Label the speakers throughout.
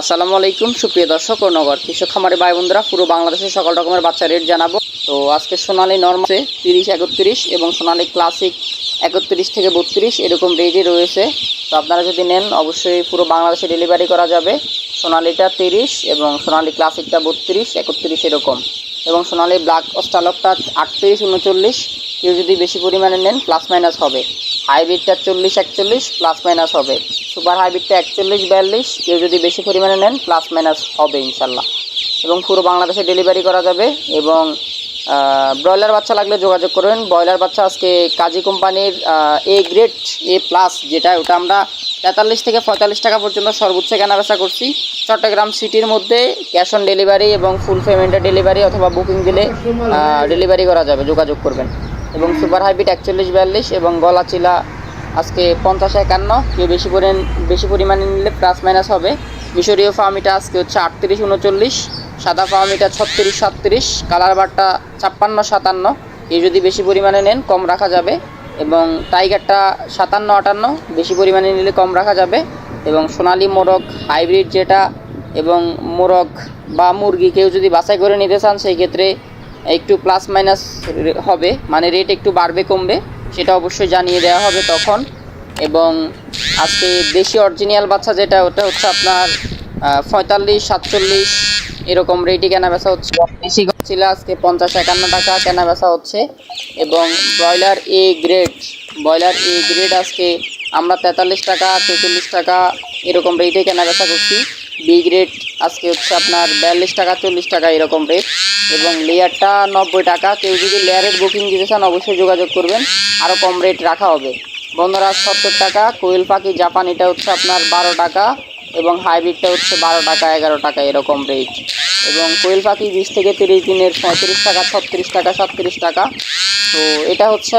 Speaker 1: আসসালামু আলাইকুম, সুপ্রিয় দর্শক ও নগর কৃষক খামারে ভাই বন্ধুরা পুরো বাংলাদেশের সকল রকমের বাচ্চা রেট জানাব। তো আজকে সোনালী নর্মাসে তিরিশ, একত্রিশ এবং সোনালী ক্লাসিক একত্রিশ থেকে বত্রিশ এরকম রেটই রয়েছে। তো আপনারা যদি নেন, অবশ্যই পুরো বাংলাদেশে ডেলিভারি করা যাবে। সোনালিটা তিরিশ এবং সোনালী ক্লাসিকটা বত্রিশ, একত্রিশ এরকম। এবং সোনালী ব্ল্যাক অস্টালকটা আটত্রিশ, উনচল্লিশ কেউ যদি বেশি পরিমাণে নেন প্লাস মাইনাস হবে। হাইব্রিডটা চল্লিশ একচল্লিশ প্লাস মাইনাস হবে। সুপার হাইব্রিডটা একচল্লিশ, বিয়াল্লিশ, কেউ যদি বেশি পরিমাণে নেন প্লাস মাইনাস হবে ইনশাল্লাহ। এবং পুরো বাংলাদেশে ডেলিভারি করা যাবে এবং ব্রয়লার বাচ্চা লাগলে যোগাযোগ করবেন। ব্রয়লার বাচ্চা আজকে কাজী কোম্পানির এ গ্রেড এ প্লাস যেটা ওটা আমরা তেতাল্লিশ থেকে পঁয়তাল্লিশ টাকা পর্যন্ত সর্বোচ্চ কেনাবেচা করছি। চট্টগ্রাম সিটির মধ্যে ক্যাশ অন ডেলিভারি এবং ফুল পেমেন্টের ডেলিভারি অথবা বুকিং দিলে ডেলিভারি করা যাবে। যোগাযোগ করবেন। এবং সুপার হাইব্রিড একচল্লিশ বিয়াল্লিশ এবং গলা চিলা আজকে পঞ্চাশ একান্ন। কেউ বেশি পরি বেশি পরিমাণে নিলে প্লাস মাইনাস হবে। মিশরীয় ফার্মিটা আজকে হচ্ছে আটত্রিশ উনচল্লিশ, সাদা ফার্মিটা ছত্রিশ সাতত্রিশ, কালার বারটা ছাপ্পান্ন সাতান্ন। কেউ যদি বেশি পরিমাণে নেন, কম রাখা যাবে। এবং টাইগারটা সাতান্ন আটান্ন, বেশি পরিমাণে নিলে কম রাখা যাবে। এবং সোনালি মোরগ হাইব্রিড যেটা এবং মোরগ বা মুরগি কেউ যদি বাছাই করে নিতে চান, সেই ক্ষেত্রে একটু প্লাস মাইনাস হবে মানে রেট একটু বাড়বে, কমবে, সেটা অবশ্যই জানিয়ে দেওয়া হবে তখন। এবং আজকে দেশি অরিজিনাল বাচ্চা যেটা, ওটা হচ্ছে আপনার পঁয়তাল্লিশ, সাতচল্লিশ, এরকম রেটই কেনা বেচা হচ্ছে। দেশি ছিল আজকে পঞ্চাশ একান্ন টাকা কেনা বেচা হচ্ছে। এবং broiler A grade broiler A grade আজকে আমরা তেতাল্লিশ টাকা তেতাল্লিশ টাকা, এরকম রেটে কেনা বেচা করছি। বি গ্রেড আজকে হচ্ছে আপনার বিয়াল্লিশ টাকা, চল্লিশ টাকা এরকম রেট এবং লেয়ারটা নব্বই টাকা। কেউ যদি লেয়ারের বুকিং দিতে চান, অবশ্যই যোগাযোগ করবেন। আরও কম রেট রাখা হবে। বন্ধুরা, সত্তর টাকা। কোয়েল পাখি জাপান এটা হচ্ছে আপনার বারো টাকা এবং হাইব্রিডটা হচ্ছে বারো টাকা, এগারো টাকা এরকম রেট এবং কোয়েল পাখি বিশ থেকে তিরিশ দিনের পঁয়ত্রিশ টাকা, ছত্রিশ টাকা, সাতত্রিশ টাকা। তো এটা হচ্ছে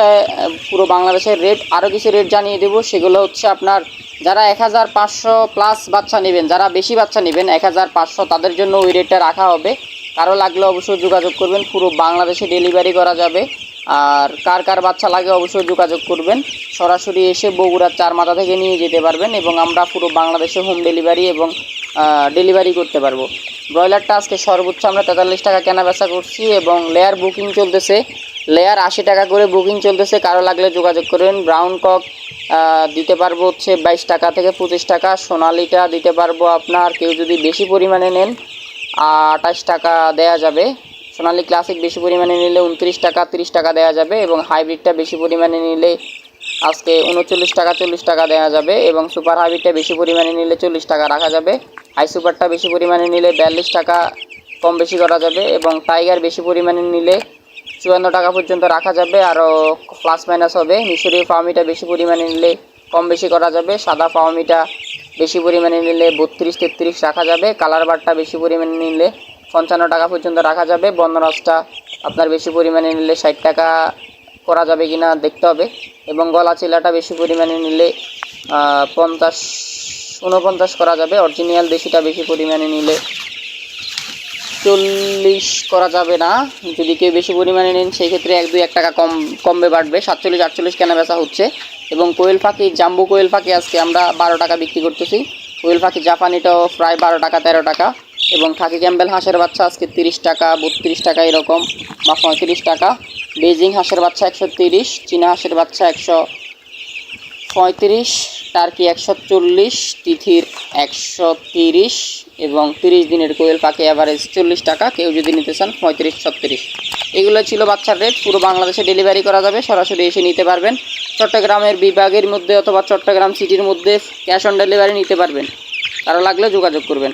Speaker 1: পুরো বাংলাদেশের রেট আরও কিছু রেট জানিয়ে দেবো। সেগুলো হচ্ছে আপনার যারা এক হাজার পাঁচশো প্লাস বাচ্চা নেবেন, যারা বেশি বাচ্চা নেবেন, এক হাজার পাঁচশো তাদের জন্য ওই রেটটা রাখা হবে। কারও লাগলে অবশ্যই যোগাযোগ করবেন, পুরো বাংলাদেশে ডেলিভারি করা যাবে। আর কার কার বাচ্চা লাগে অবশ্যই যোগাযোগ করবেন। সরাসরি এসে বগুড়ার চার মাথা থেকে নিয়ে যেতে পারবেন এবং আমরা পুরো বাংলাদেশে হোম ডেলিভারি এবং ডেলিভারি করতে পারব। ব্রয়লারটা আজকে সর্বোচ্চ আমরা তেতাল্লিশ টাকা কেনা বেচা করছি এবং লেয়ার বুকিং চলতেছে। লেয়ার আশি টাকা করে বুকিং চলতেছে। কারও লাগলে যোগাযোগ করবেন ব্রাউন কক দিতে পারব হচ্ছে বাইশ টাকা থেকে পঁচিশ টাকা। সোনালিটা দিতে পারব আপনার কেউ যদি বেশি পরিমাণে নেন আঠাশ টাকা দেয়া যাবে। সোনালি ক্লাসিক বেশি পরিমাণে নিলে উনত্রিশ টাকা, তিরিশ টাকা দেওয়া যাবে এবং হাইব্রিডটা বেশি পরিমাণে নিলে আজকে উনচল্লিশ টাকা, চল্লিশ টাকা দেওয়া যাবে এবং সুপার হাইব্রিডটা বেশি পরিমাণে নিলে চল্লিশ টাকা রাখা যাবে। হাই সুপারটা বেশি পরিমাণে নিলে বিয়াল্লিশ টাকা, কম বেশি করা যাবে এবং টাইগার বেশি পরিমাণে নিলে চুয়ান্ন টাকা পর্যন্ত রাখা যাবে। আরও প্লাস মাইনাস হবে। মিশরীয় ফার্মিটা বেশি পরিমাণে নিলে কম বেশি করা যাবে। সাদা ফার্মিটা বেশি পরিমাণে নিলে বত্রিশ, তেত্রিশ রাখা যাবে। কালার বারটা বেশি পরিমাণে নিলে পঞ্চান্ন টাকা পর্যন্ত রাখা যাবে। বন্দরাজটা আপনার বেশি পরিমাণে নিলে ষাট টাকা করা যাবে কিনা দেখতে হবে। এবং গলা চিলাটা বেশি পরিমাণে নিলে পঞ্চাশ উনপঞ্চাশ করা যাবে। অরিজিনাল দেশিটা বেশি পরিমাণে নিলে চল্লিশ করা যাবে না। যদি কেউ বেশি পরিমাণে নেন সেই ক্ষেত্রে এক দুই এক টাকা কম, কমবে, বাড়বে। সাতচল্লিশ, আটচল্লিশ কেনা বেচা হচ্ছে? এবং কোয়েল পাখি, জাম্বু কোয়েল পাখি আজকে আমরা বারো টাকা বিক্রি করতেছি। কোয়েল পাখি জাপানিটাও প্রায় বারো টাকা, তেরো টাকা। এবং খাকি ক্যাম্বেল হাঁসের বাচ্চা আজকে তিরিশ টাকা, বত্রিশ টাকা এরকম, বা পঁয়ত্রিশ টাকা। বেজিং হাঁসের বাচ্চা একশো তিরিশ, চীনা হাঁসের বাচ্চা একশো পঁয়ত্রিশ টার্কি একশো চল্লিশ, তিথির একশো তিরিশ এবং তিরিশ দিনের কোয়েল পাখি অ্যাভারেজ চল্লিশ টাকা, কেউ যদি নিতে চান পঁয়ত্রিশ, ছত্রিশ। এগুলো ছিল বাচ্চার রেট পুরো বাংলাদেশে ডেলিভারি করা যাবে, সরাসরি এসে নিতে পারবেন। চট্টগ্রামের বিভাগের মধ্যে অথবা চট্টগ্রাম সিটির মধ্যে ক্যাশ অন ডেলিভারি নিতে পারবেন। তারা লাগলে যোগাযোগ করবেন।